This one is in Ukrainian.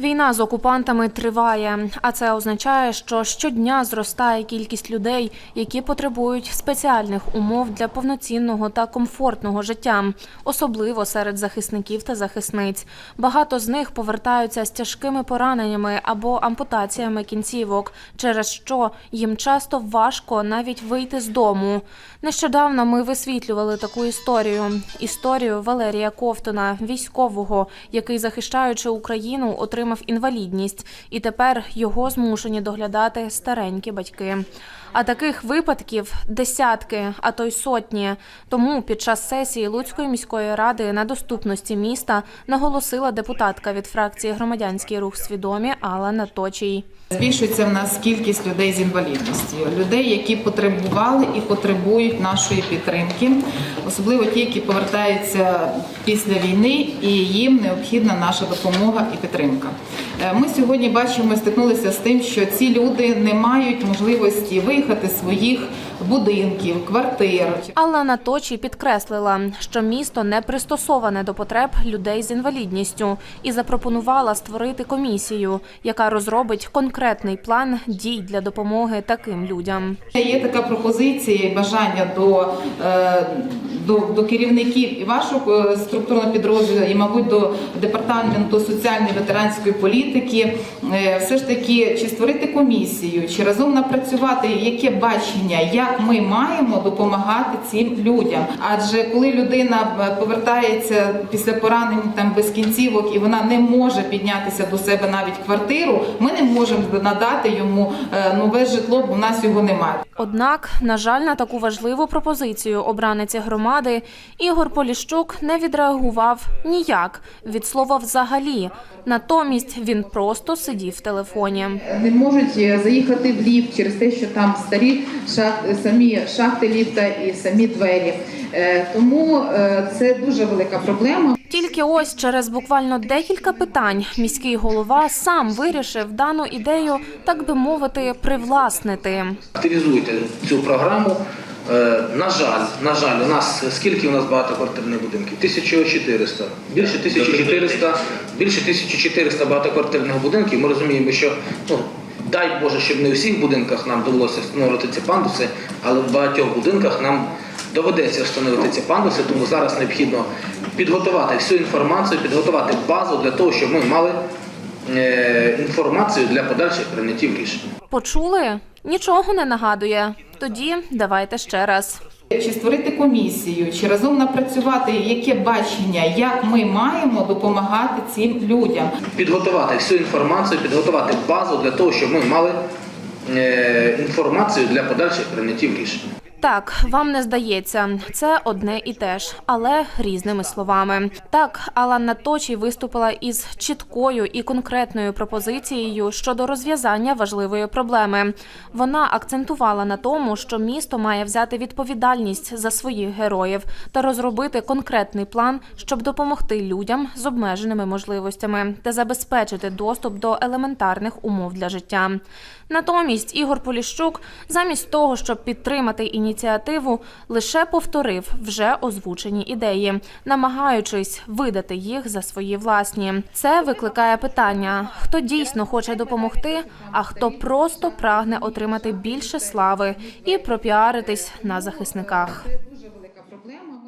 Війна з окупантами триває, а це означає, що щодня зростає кількість людей, які потребують спеціальних умов для повноцінного та комфортного життя, особливо серед захисників та захисниць. Багато з них повертаються з тяжкими пораненнями або ампутаціями кінцівок, через що їм часто важко навіть вийти з дому. Нещодавно ми висвітлювали таку історію. Історію Валерія Ковтуна, військового, який, захищаючи Україну, отримав інвалідність, і тепер його змушені доглядати старенькі батьки. А таких випадків десятки, а то й сотні. Тому під час сесії Луцької міської ради на доступності міста наголосила депутатка від фракції Громадянський рух свідомі Алла Наточій. Збільшується в нас кількість людей з інвалідністю, людей, які потребували і потребують нашої підтримки, особливо ті, які повертаються після війни, і їм необхідна наша допомога і підтримка. Е, Ми сьогодні бачимо, стикнулися з тим, що ці люди не мають можливості виїхати з своїх будинків, квартир. Алла Наточій підкреслила, що місто не пристосоване до потреб людей з інвалідністю і запропонувала створити комісію, яка розробить конкретний план дій для допомоги таким людям. Є така пропозиція і бажання до, е, до, до керівників і вашого е, структурного підрозділу, і, мабуть, до департаменту соціальної ветеранської політики, е, все ж таки, чи створити комісію, чи разом напрацювати, яке бачення, як ми маємо допомагати цим людям. Адже коли людина е, повертається після поранень там без кінцівок і вона не може піднятися до себе навіть квартиру, ми не можемо надати йому нове житло, бо в нас його немає. Однак, на жаль, на таку важливу пропозицію обраниці громади Ігор Поліщук не відреагував ніяк від слова взагалі. Натомість він просто сидів в телефоні. не можуть е, заїхати в ліфт через те, що там старі шахти, самі шахти ліфта і самі двері. Е, Тому е, це дуже велика проблема. Тільки ось через буквально декілька питань міський голова сам вирішив дану ідею, так би мовити, привласнити. активізуйте цю програму. Е, На жаль, на жаль, у нас скільки у нас багатоквартирних будинків? 1400. Більше 1400, більше 1400 багатоквартирних будинків. Ми розуміємо, що ну дай Боже, щоб не у всіх будинках нам довелося встановлювати ці пандуси, але в багатьох будинках нам доведеться встановити ці пандуси, тому зараз необхідно підготувати всю інформацію, підготувати базу для того, щоб ми мали е, інформацію для подальших прийняттів рішень. Почули? Нічого не нагадує. Тоді давайте ще раз. Чи створити комісію, чи разом напрацювати, яке бачення, як ми маємо допомагати цим людям. підготувати всю інформацію, підготувати базу для того, щоб ми мали е, інформацію для подальших прийняттів рішень. Так, вам не здається, це одне і те ж, але різними словами. Так, Алан Наточій виступила із чіткою і конкретною пропозицією щодо розв'язання важливої проблеми. Вона акцентувала на тому, що місто має взяти відповідальність за своїх героїв та розробити конкретний план, щоб допомогти людям з обмеженими можливостями та забезпечити доступ до елементарних умов для життя. Натомість Ігор Поліщук, замість того, щоб підтримати ініціативу, лише повторив вже озвучені ідеї, намагаючись видати їх за свої власні. Це викликає питання: хто дійсно хоче допомогти, а хто просто прагне отримати більше слави і пропіаритись на захисниках.